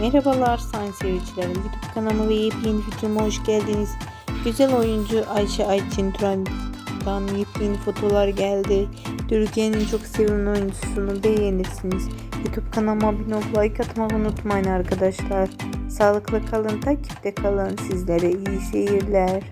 Merhabalar sayın seyircilerim. YouTube kanalıma ve yepyeni videoma hoş geldiniz. Güzel oyuncu Ayşe Ayçin Turan'dan yepyeni fotolar geldi. Türkiye'nin çok sevilen oyuncusunu beğenirsiniz. YouTube kanalıma abone olup like atmayı unutmayın arkadaşlar. Sağlıklı kalın, takipte kalın. Sizlere iyi seyirler.